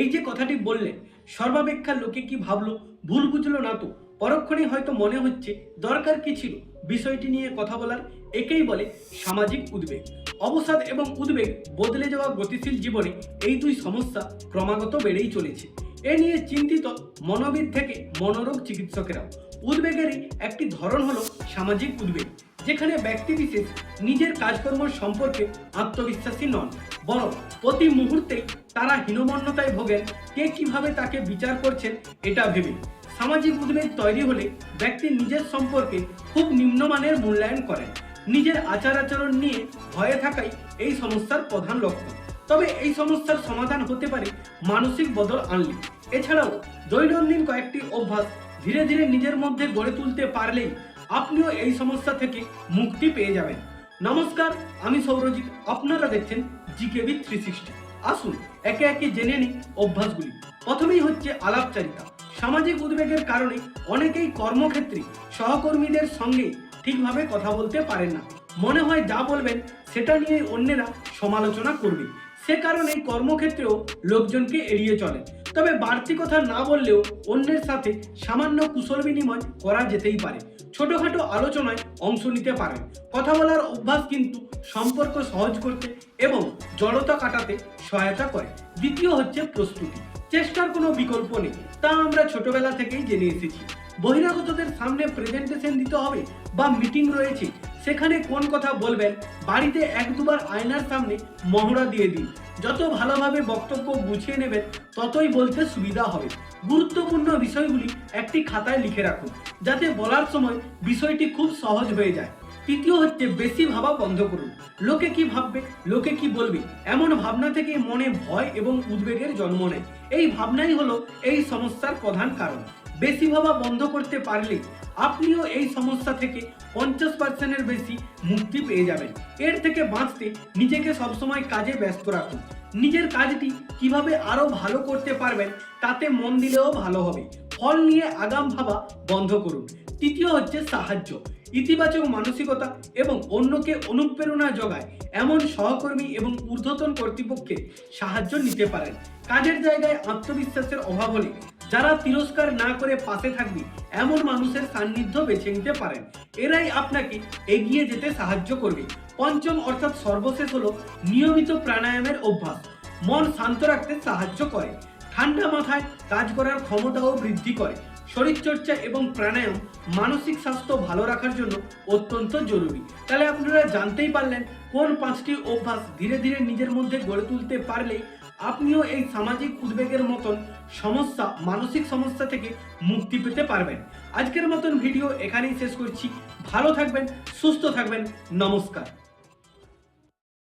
এই যে কথাটি বললেন সর্বাপেক্ষা লোকে কি ভাবলো? ভুল বুঝলো না তো। পরক্ষণে হয়তো মনে হচ্ছে, দরকার কি ছিল? বিষয়টি নিয়ে কথা বলার একেই বলে সামাজিক উদ্বেগ। অবসাদ এবং উদ্বেগ বদলে যাওয়া গতিশীল জীবনে এই দুই সমস্যা ক্রমাগত বেড়েই চলেছে। এ নিয়ে চিন্তিত মনোবিদ থেকে মনোরোগ চিকিৎসকেরাও। উদ্বেগেরই একটি ধরন হলো সামাজিক উদ্বেগ, যেখানে ব্যক্তিবিশেষ নিজের কাজকর্ম সম্পর্কে আত্মবিশ্বাসী নন, বরং প্রতি মুহূর্তেই তারা হীনমন্যতায় ভোগেন, কে কীভাবে তাকে বিচার করছেন এটা ভেবে। সামাজিক উদ্বেগ তৈরি হলে ব্যক্তি নিজের সম্পর্কে খুব নিম্নমানের মূল্যায়ন করেন। নিজের আচার আচরণ নিয়ে ভয়ে থাকাই এই সমস্যার প্রধান লক্ষণ। তবে এই সমস্যার সমাধান হতে পারে মানসিক বদল আনলে। এছাড়াও দৈনন্দিন কয়েকটি অভ্যাস ধীরে ধীরে নিজের মধ্যে গড়ে তুলতে পারলেই আপনিও এই সমস্যা থেকে মুক্তি পেয়ে যাবেন। নমস্কার, আমি সৌরজিৎ, আপনারা দেখছেন জিকেবি থ্রি সিক্সটি আসুন, একে একে জেনে নিই অভ্যাসগুলি। প্রথমেই হচ্ছে আলাপচারিতা। সামাজিক উদ্বেগের কারণে অনেকেই কর্মক্ষেত্রে সহকর্মীদের সঙ্গে ঠিকভাবে কথা বলতে পারেন না। মনে হয় যা বলবেন, সেটা নিয়ে অন্যেরা সমালোচনা করবে। সে কারণে কর্মক্ষেত্রেও লোকজনকে এড়িয়ে চলেন তবে বাড়তি কথা না বললেও অন্যের সাথে সামান্য কুশল বিনিময় করা যেতেই পারে। ছোটখাটো আলোচনায় অংশ নিতে পারেন। কথা বলার অভ্যাস কিন্তু সম্পর্ক সহজ করতে এবং জড়তা কাটাতে সহায়তা করে। দ্বিতীয় হচ্ছে প্রস্তুতি। চেষ্টার কোনো বিকল্প নেই। তা আমরা ছোটবেলা থেকেই জেনে এসেছি। বহিরাগতদের সামনে প্রেজেন্টেশন দিতে হবে বা মিটিং রয়েছে। সেখানে কোন কথা বলবেন? বাড়িতে এক দুবার আয়নার সামনে মহড়া দিয়ে দিন। যত ভালোভাবে বক্তব্য গুছিয়ে নেবেন, ততই বলতে সুবিধা হবে। গুরুত্বপূর্ণ বিষয়গুলি একটি খাতায় লিখে রাখুন, যাতে বলার সময় বিষয়টি খুব সহজ হয়ে যায়। তৃতীয় হচ্ছে, বেশি ভাবা বন্ধ করুন। লোকে কি ভাববে, লোকে কি বলবে? এমন ভাবনা থেকে মনে ভয় এবং উদ্বেগের জন্ম নেয়। এই ভাবনাই হলো এই সমস্যার প্রধান কারণ। বেশি ভাবা বন্ধ করতে পারলে আপনিও এই সমস্যা থেকে পঞ্চাশ পার্সেন্টের বেশি মুক্তি পেয়ে যাবেন। এর থেকে বাঁচতে নিজেকে সবসময় কাজে ব্যস্ত রাখুন। নিজের কাজটি কীভাবে আরও ভালো করতে পারবেন তাতে মন দিলেও ভালো হবে। ফল নিয়ে আগাম ভাবা বন্ধ করুন। তৃতীয় হচ্ছে সাহায্য। ইতিবাচক মানসিকতা এবং অন্যকে অনুপ্রেরণা যোগায় এমন সহকর্মী এবং ঊর্ধ্বতন কর্তৃপক্ষের সাহায্য নিতে পারেন। কাজের জায়গায় আত্মবিশ্বাসের অভাব হলে যারা তিরস্কার না করে পাশে থাকবে, এমন মানুষের সান্নিধ্য বেছে নিতে পারেন। এরাই আপনাকে এগিয়ে যেতে সাহায্য করবে। পঞ্চম অর্থাৎ সর্বশেষ হলো নিয়মিত প্রাণায়ামের অভ্যাস। মন শান্ত রাখতে সাহায্য করে। ঠান্ডা মাথায় কাজ করার ক্ষমতাও বৃদ্ধি করে। শরীরচর্চা এবং প্রাণায়াম মানসিক স্বাস্থ্য ভালো রাখার জন্য অত্যন্ত জরুরি। তাহলে আপনারা জানতেই পারলেন কোন পাঁচটি অভ্যাস ধীরে ধীরে নিজের মধ্যে গড়ে তুলতে পারলে আপনিও এই সামাজিক উদ্বেগের মতন সমস্যা, মানসিক সমস্যা থেকে মুক্তি পেতে পারবেন। আজকের মতন ভিডিও এখানেই শেষ করছি। ভালো থাকবেন, সুস্থ থাকবেন। নমস্কার।